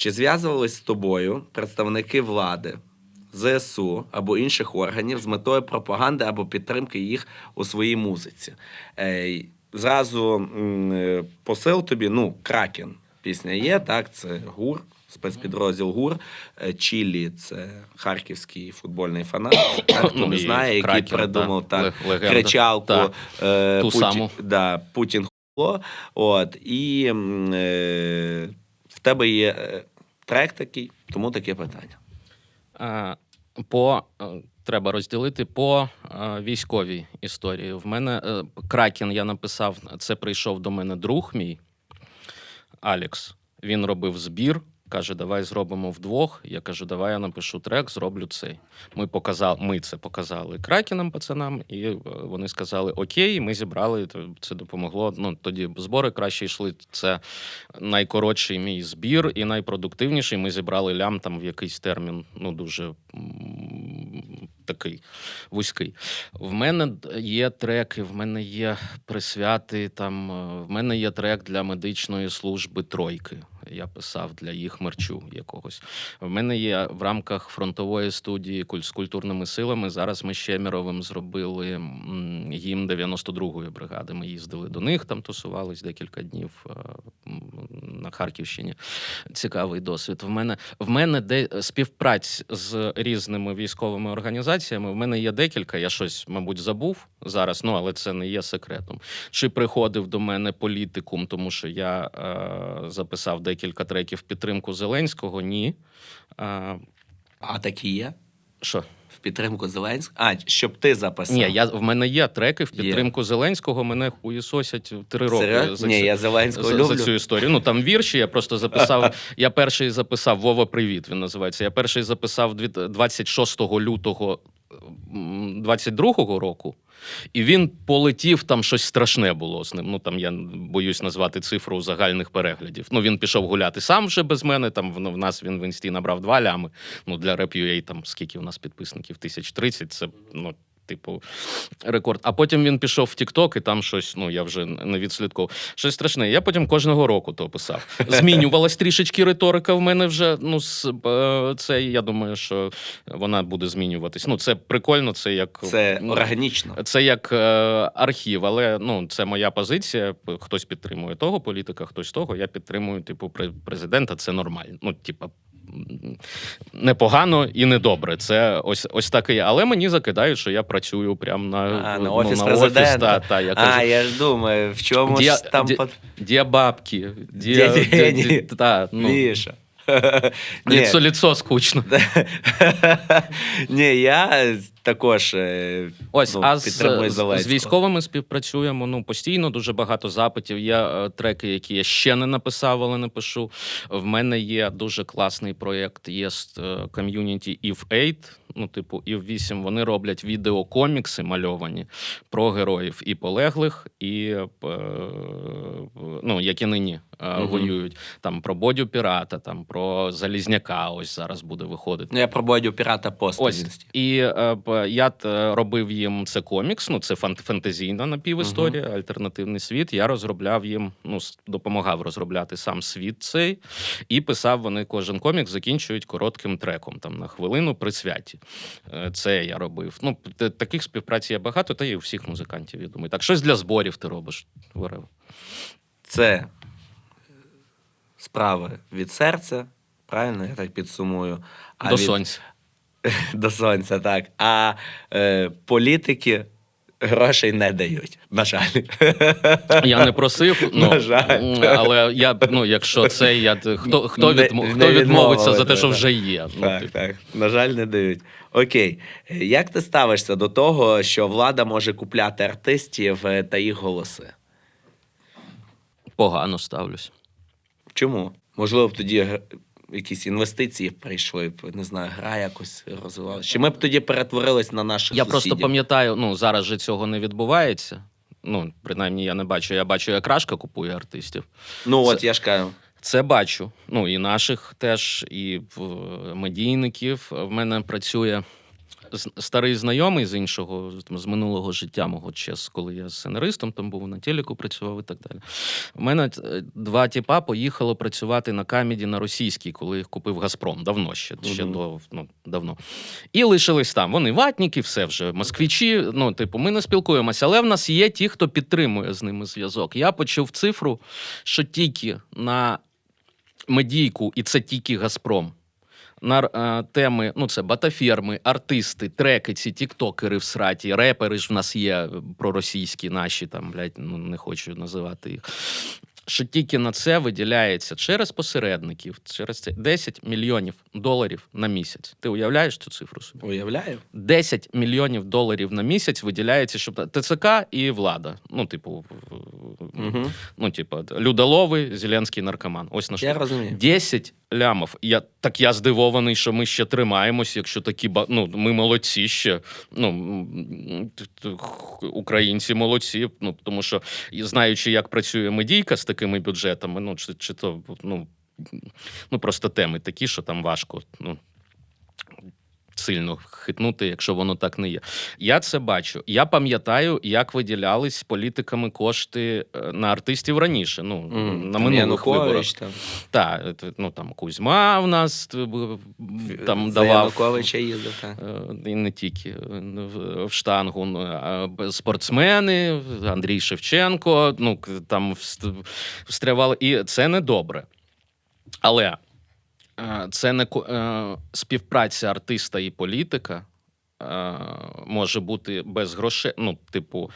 Чи зв'язувались з тобою представники влади, ЗСУ або інших органів з метою пропаганди або підтримки їх у своїй музиці? Е, зразу е, посил тобі, ну, Кракен. Пісня є, так, це ГУР, спецпідрозділ ГУР. Е, Чілі це харківський футбольний фанат. Так, хто Ну, не знає, який Кракен, придумав да, так, легенда. кричалку Так. е, Ту Путін, саму. Да, Путін хуйло. От, і е, тебе є е, трек такий, тому таке питання. Е, По е, треба розділити по військовій історії. В мене Кракен я написав. Це прийшов до мене друг мій Алекс. Він робив збір. Каже, давай зробимо вдвох. Я кажу, давай я напишу трек, зроблю цей. Ми показали, ми це показали кракенам, пацанам, і е, вони сказали Окей, ми зібрали. Це допомогло. Ну тоді збори краще йшли. Це найкоротший мій збір і найпродуктивніший. Ми зібрали лям там в якийсь термін. Ну дуже такий вузький. В мене є треки, в мене є присвяти. Там е, в мене є трек для медичної служби тройки. Я писав для їх мерчу якогось. В мене є в рамках фронтової студії з культурними силами. Зараз ми з Щеміровим зробили м, гімн 92-ї бригади. Ми їздили до них, там тусувались декілька днів е, на Харківщині. Цікавий досвід. В мене в мене де співпраць з різними військовими організаціями. В мене є декілька. Я щось, мабуть, забув зараз. Ну але це не є секретом. Чи приходив до мене політикум, тому що я е, записав декілька треків в підтримку Зеленського? Ні. Е, А такі є? що? В підтримку Зеленського? А, щоб ти записав. Ні, я в мене є треки в Є. підтримку Зеленського. Мене хуєсосять три роки за Ні, я Зеленського за, люблю. за цю історію. Ну там вірші. Я просто записав. я перший записав Вова. Привіт. Він називається. Я перший записав 26 лютого 22-го року. І він полетів, там щось страшне було з ним. Ну там я боюсь назвати цифру загальних переглядів. Ну він пішов гуляти сам вже без мене. Там в, в нас він в інсті набрав два лями. Ну для Rap.ua там скільки у нас підписників? 1030, Це ну. Типу, рекорд. А потім він пішов в TikTok, і там щось, ну я вже не відслідковував. Щось страшне. Я потім кожного року то писав. Змінювалась трішечки риторика в мене вже. Ну, е, це я думаю, що вона буде змінюватись. Ну, це прикольно, це як Це ну, органічно. це як е, архів, але ну це моя позиція. Хтось підтримує того політика, хтось того. Я підтримую, типу, президента. Це нормально. Ну, типа. Непогано і недобре. Це ось ось таке. є. Але мені закидають, що я працюю прямо на, А, ну, на офіс на президента. та, та, я кажу, А, я ж думаю, в чому Дія- ж там ді- под... діабабки, ді, Дядя ді, Ені. ді, та, ну, Міша. Ліцо скучно. Ні, я також е, Ось, ну, а з, підтримую з, з Зеленського. військовими співпрацюємо ну постійно. Дуже багато запитів. Є е, треки, які я ще не написав, але напишу. В мене є дуже класний проєкт. Є ком'юніті If 8, ну, типу, If 8. Вони роблять відеокомікси мальовані про героїв і полеглих, і е, ну, які нині е, воюють. Там про Бодю Пірата, там про Залізняка. Ось зараз буде виходити. Ну, я про Бодю пірата пост. Ось і е, я е, робив їм це комікс. Ну це фан- фантазійна напівісторія, альтернативний світ. Я розробляв їм, ну допомагав розробляти сам світ цей, і писав вони кожен комікс, закінчують коротким треком там на хвилину при святі. Е, Це я робив. Ну таких співпраць є багато, та і у всіх музикантів. Я думаю, так щось для зборів ти робиш. Whatever. Це справи від серця, правильно, я так підсумую. А До від- сонця. До сонця, так. А е, політики грошей не дають. На жаль. Я не просив, ну, На жаль. але я ну, якщо це я хто хто, Не- відмо, не хто відмовиться за те, що вже є. Ну, Так, типу. так. На жаль, не дають. Окей. Як ти ставишся до того, що влада може купляти артистів е, та їх голоси? Погано ставлюсь. Чому? Можливо, б тоді якісь інвестиції прийшли не знаю, гра якось розвивалася. Чи ми б тоді перетворились на наших Я сусідів? просто пам'ятаю, ну зараз же цього не відбувається. Ну, принаймні, я не бачу. Я бачу, як Рашка купує артистів. Ну, Це- от я ж кажу. Це бачу. Ну і наших теж, і медійників. В мене працює старий знайомий з іншого, з- з минулого життя мого час, коли я сценаристом там був на телеку працював і так далі. У мене е, два тіпа поїхало працювати на камеді на російській, коли їх купив Газпром. Давно ще, ще Мгм. до ну, давно. І лишились там. Вони ватніки, все вже москвичі. Ну, типу, ми не спілкуємося, але в нас є ті, хто підтримує з ними зв'язок. Я почув цифру, що тільки на медійку, і це тільки Газпром. На е, теми, ну це батаферми, артисти, треки, ці тіктокери в сраті, репери ж в нас є е, проросійські наші, там, блядь, ну не хочу називати їх. Що тільки на це виділяється через посередників, через це 10 мільйонів доларів на місяць. Ти уявляєш цю цифру собі? Уявляю. 10 мільйонів доларів на місяць виділяється, щоб ТЦК і влада. Ну, типу, Угу. ну, типу, людолови, Зеленський наркоман. Ось на що. Я розумію. 10 лямов. Я так я здивований, що ми ще тримаємось, якщо такі ну, ми молодці ще. Ну українці молодці. Ну тому що знаючи, як працює медійка з такими бюджетами, ну чи, чи то ну, ну просто теми такі, що там важко. Ну, Сильно хитнути, якщо воно так не є. Я це бачу. Я пам'ятаю, як виділялись політиками кошти е, на артистів раніше. Ну Мгм. на Там минулих виборах. Там, Так, ну там Кузьма в нас е, там за давав. Януковича їздив, так. е, І не тільки в штангу, ну, спортсмени, Андрій Шевченко, ну там встрявали. І це не добре. Але це не е, співпраця артиста і політика е, може бути без грошей. Ну, типу,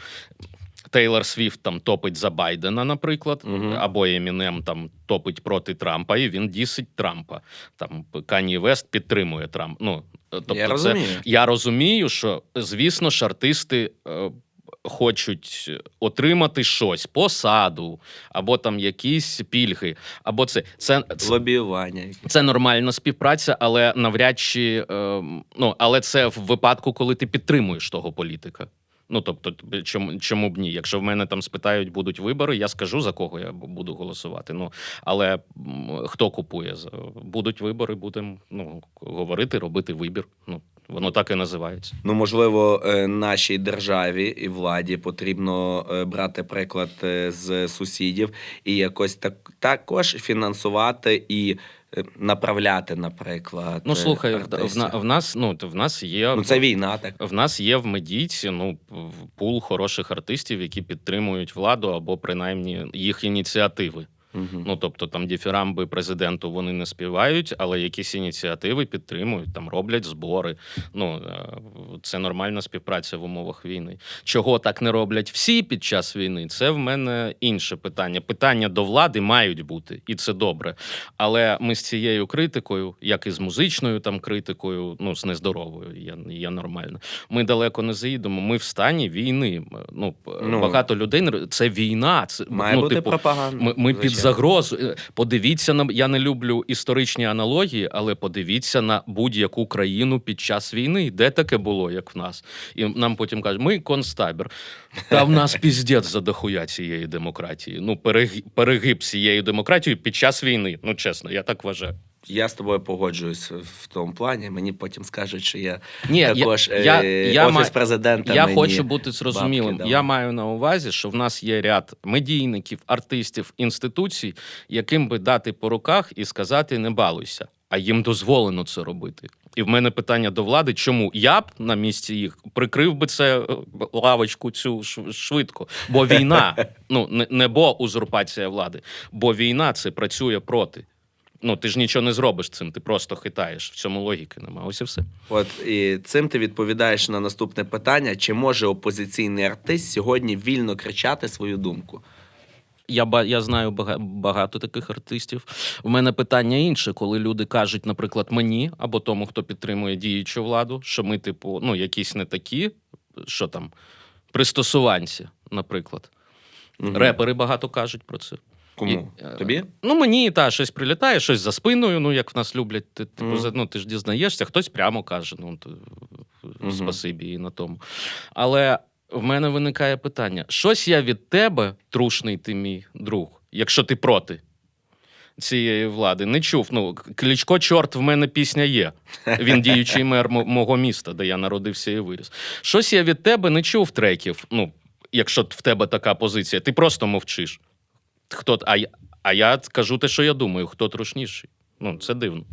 Тейлор Свіфт там топить за Байдена, наприклад, Мгм. або Емінем там топить проти Трампа, і він дісить Трампа. Там Кані Вест підтримує Трамп. Ну, е, тобто, Я це, розумію. я розумію, що звісно ж артисти. Хочуть отримати щось, посаду, або там якісь пільги, або це. Це, це, Лобіювання. це нормальна співпраця, але навряд чи е, ну, але це в випадку, коли ти підтримуєш того політика. Ну тобто, чому, чому б ні? Якщо в мене там спитають, будуть вибори, я скажу за кого я буду голосувати. Ну але хто купує? Будуть вибори, будемо ну, говорити, робити вибір. Ну воно так і називається. Ну, можливо, е, нашій державі і владі потрібно е, брати приклад е, з сусідів і якось так також фінансувати і направляти, наприклад. Ну слухай, в, в, на- в нас ну в нас є Ну, це війна, так. В нас є в медійці ну пул хороших артистів, які підтримують владу або принаймні їх ініціативи. Угу. Ну тобто там діфірамби президенту вони не співають, але якісь ініціативи підтримують, там роблять збори. Ну е, це нормальна співпраця в умовах війни. Чого так не роблять всі під час війни? Це в мене інше питання. Питання до влади мають бути, і це добре. Але ми з цією критикою, як і з музичною там критикою, ну з нездоровою, є, є нормально. Ми далеко не заїдемо. Ми в стані війни. Ну, Ну. багато людей це війна. Це Має ну, бути типу, пропаганда. ми, ми під звичайно. Подивіться на я не люблю історичні аналогії, але подивіться на будь-яку країну під час війни. Де таке було, як в нас? І нам потім кажуть, ми концтабір. Та в нас піздець задохуя цієї демократії. Ну, перег- перегиб цієї демократії під час війни. Ну, чесно, я так вважаю. Я з тобою погоджуюсь в тому плані. Мені потім скажуть, що я Ні, я, також я, е, я, офіс президента. я мені хочу бути зрозумілим. бабки. Я маю на увазі, що в нас є ряд медійників, артистів, інституцій, яким би дати по руках і сказати не балуйся, а їм дозволено це робити. І в мене питання до влади, чому я б на місці їх прикрив би це е, лавочку цю швидко. Бо війна, ну не, не бо узурпація влади, бо війна це працює проти. Ну ти ж нічого не зробиш цим, ти просто хитаєш. В цьому логіки немає. Ось і все. От і цим ти відповідаєш на наступне питання: чи може опозиційний артист сьогодні вільно кричати свою думку? Я ба- я знаю багато таких артистів. У мене питання інше, коли люди кажуть, наприклад, мені або тому, хто підтримує діючу владу, що ми, типу, ну, якісь не такі, що там, пристосуванці, наприклад. Мгм. Репери багато кажуть про це. Кому? І, е, Тобі? Ну мені та щось прилітає, щось за спиною. Ну як в нас люблять, ти типу, mm. ну, ти ж дізнаєшся, хтось прямо каже: ну то, mm -hmm. спасибі і на тому. Але в мене виникає питання: щось я від тебе, трушний ти мій друг, якщо ти проти цієї влади, не чув. Ну клічко, чорт, в мене пісня є. Він діючий мер мого міста, де я народився і виріс. Щось я від тебе не чув треків. Ну, якщо в тебе така позиція, ти просто мовчиш хто а я, а я скажу те, що я думаю, хто трушніший. Ну це дивно.